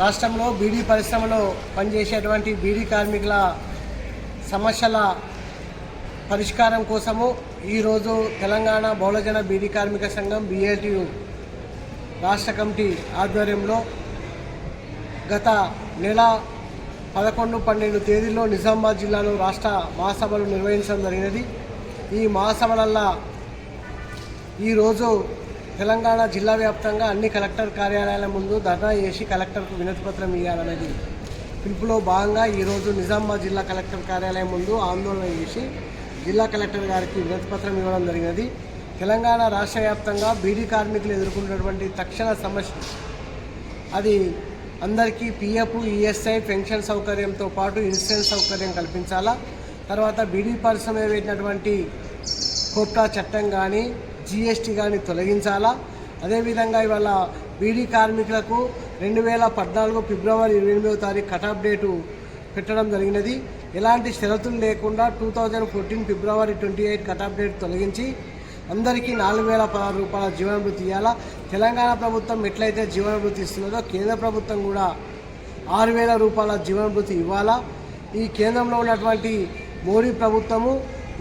రాష్ట్రంలో బీడీ పరిశ్రమలో పనిచేసేటువంటి బీడీ కార్మికుల సమస్యల పరిష్కారం కోసము ఈరోజు తెలంగాణ బహుళజన బీడీ కార్మిక సంఘం బీఏటియు రాష్ట్ర కమిటీ ఆధ్వర్యంలో గత నెల పదకొండు పన్నెండు తేదీల్లో నిజామాబాద్ జిల్లాలో రాష్ట్ర మహాసభలు నిర్వహించడం జరిగినది. ఈ మహాసభలల్లో ఈరోజు తెలంగాణ జిల్లా వ్యాప్తంగా అన్ని కలెక్టర్ కార్యాలయాల ముందు ధర్నా చేసి కలెక్టర్కు వినతిపత్రం ఇవ్వాలనేది పిలుపులో భాగంగా ఈరోజు నిజామాబాద్ జిల్లా కలెక్టర్ కార్యాలయం ముందు ఆందోళన చేసి జిల్లా కలెక్టర్ గారికి వినతిపత్రం ఇవ్వడం జరిగినది. తెలంగాణ రాష్ట్ర వ్యాప్తంగా బీడీ కార్మికులు ఎదుర్కొన్నటువంటి తక్షణ సమస్య అది అందరికీ పిఎఫ్ ఈఎస్ఐ పెన్షన్ సౌకర్యంతో పాటు ఇన్సూరెన్స్ సౌకర్యం కల్పించాలా? తర్వాత బీడీ పరిశ్రమ పెట్టినటువంటి కోప్టా చట్టం కానీ జిఎస్టీ కానీ తొలగించాలా? అదేవిధంగా ఇవాళ బీడీ కార్మికులకు రెండు వేల పద్నాలుగు ఫిబ్రవరి ఇరవై ఎనిమిదవ తారీఖు కటాఫ్ డేటు పెట్టడం జరిగినది. ఎలాంటి షరతులు లేకుండా two thousand fourteen February twenty eight cutoff date తొలగించి అందరికీ నాలుగు వేల పదహారు రూపాయల జీవనభృతి ఇవ్వాలా తెలంగాణ ప్రభుత్వం ఎట్లయితే జీవనభృతి ఇస్తున్నదో కేంద్ర ప్రభుత్వం కూడా ఆరు వేల రూపాయల జీవనభృతి ఇవ్వాలా? ఈ కేంద్రంలో ఉన్నటువంటి మోడీ ప్రభుత్వము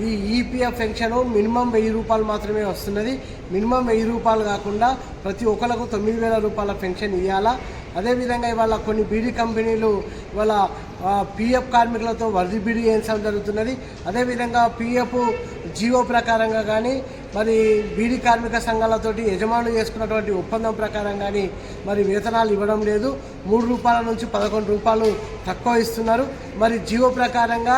ఈ ఈపీఎఫ్ పెన్షన్ మినిమం వెయ్యి రూపాయలు మాత్రమే వస్తున్నది. మినిమం వెయ్యి రూపాయలు కాకుండా ప్రతి ఒక్కరికి తొమ్మిది వేల రూపాయల పెన్షన్ ఇవ్వాలా అదేవిధంగా ఇవాళ కొన్ని బీడీ కంపెనీలు ఇవాళ పిఎఫ్ కార్మికులతో వరది బీడీ చేయించడం జరుగుతున్నది. అదేవిధంగా పిఎఫ్ జీవో ప్రకారంగా కానీ మరి బీడీ కార్మిక సంఘాలతోటి యజమానులు చేసుకున్నటువంటి ఒప్పందం ప్రకారం కానీ మరి వేతనాలు ఇవ్వడం లేదు. మూడు రూపాయల నుంచి పదకొండు రూపాయలు తక్కువ ఇస్తున్నారు. మరి జీవో ప్రకారంగా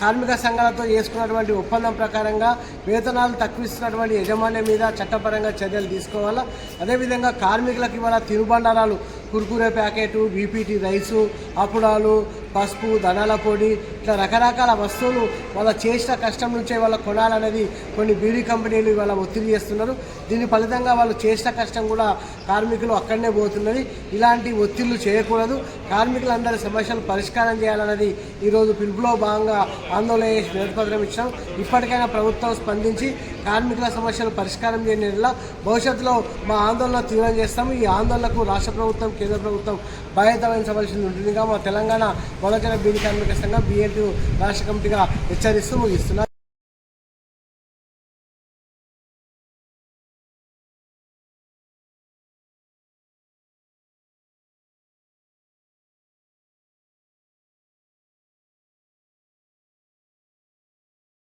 కార్మిక సంఘాలతో చేసుకున్నటువంటి ఒప్పందం ప్రకారంగా వేతనాలు తక్కువిస్తున్నటువంటి యజమాన్యం మీద చట్టపరంగా చర్యలు తీసుకోవాలా? అదేవిధంగా కార్మికులకు ఇవాళ తినుబండారాలు కుర్కురే ప్యాకెట్ బీపీటీ రైసు అప్పుడాలు పసుపు ధనాల పొడి ఇట్లా రకరకాల వస్తువులు వాళ్ళ చేసిన కష్టం నుంచే వాళ్ళ కొనాలనేది కొన్ని బీడీ కంపెనీలు ఇవాళ ఒత్తిడి చేస్తున్నారు. దీని ఫలితంగా వాళ్ళు చేసిన కష్టం కూడా కార్మికులు అక్కడనే పోతున్నది. ఇలాంటి ఒత్తిళ్ళు చేయకూడదు. కార్మికులందరి సమస్యలు పరిష్కారం చేయాలన్నది ఈరోజు పిలుపులో భాగంగా ఆందోళన చేసి వినతిపత్రం ఇచ్చాం ఇప్పటికైనా ప్రభుత్వం స్పందించి కార్మికుల సమస్యలు పరిష్కారం చేయని భవిష్యత్తులో మా ఆందోళన తీవ్రం చేస్తాం ఈ ఆందోళనకు రాష్ట్ర ప్రభుత్వం కేంద్ర ప్రభుత్వం బాధ్యత వహించవలసి ఉంటుందిగా మా తెలంగాణ మొదటి బీడీ కార్మిక సంఘం బీఎల్టీ రాష్ట్ర కమిటీగా హెచ్చరిస్తూ ముగిస్తున్నారు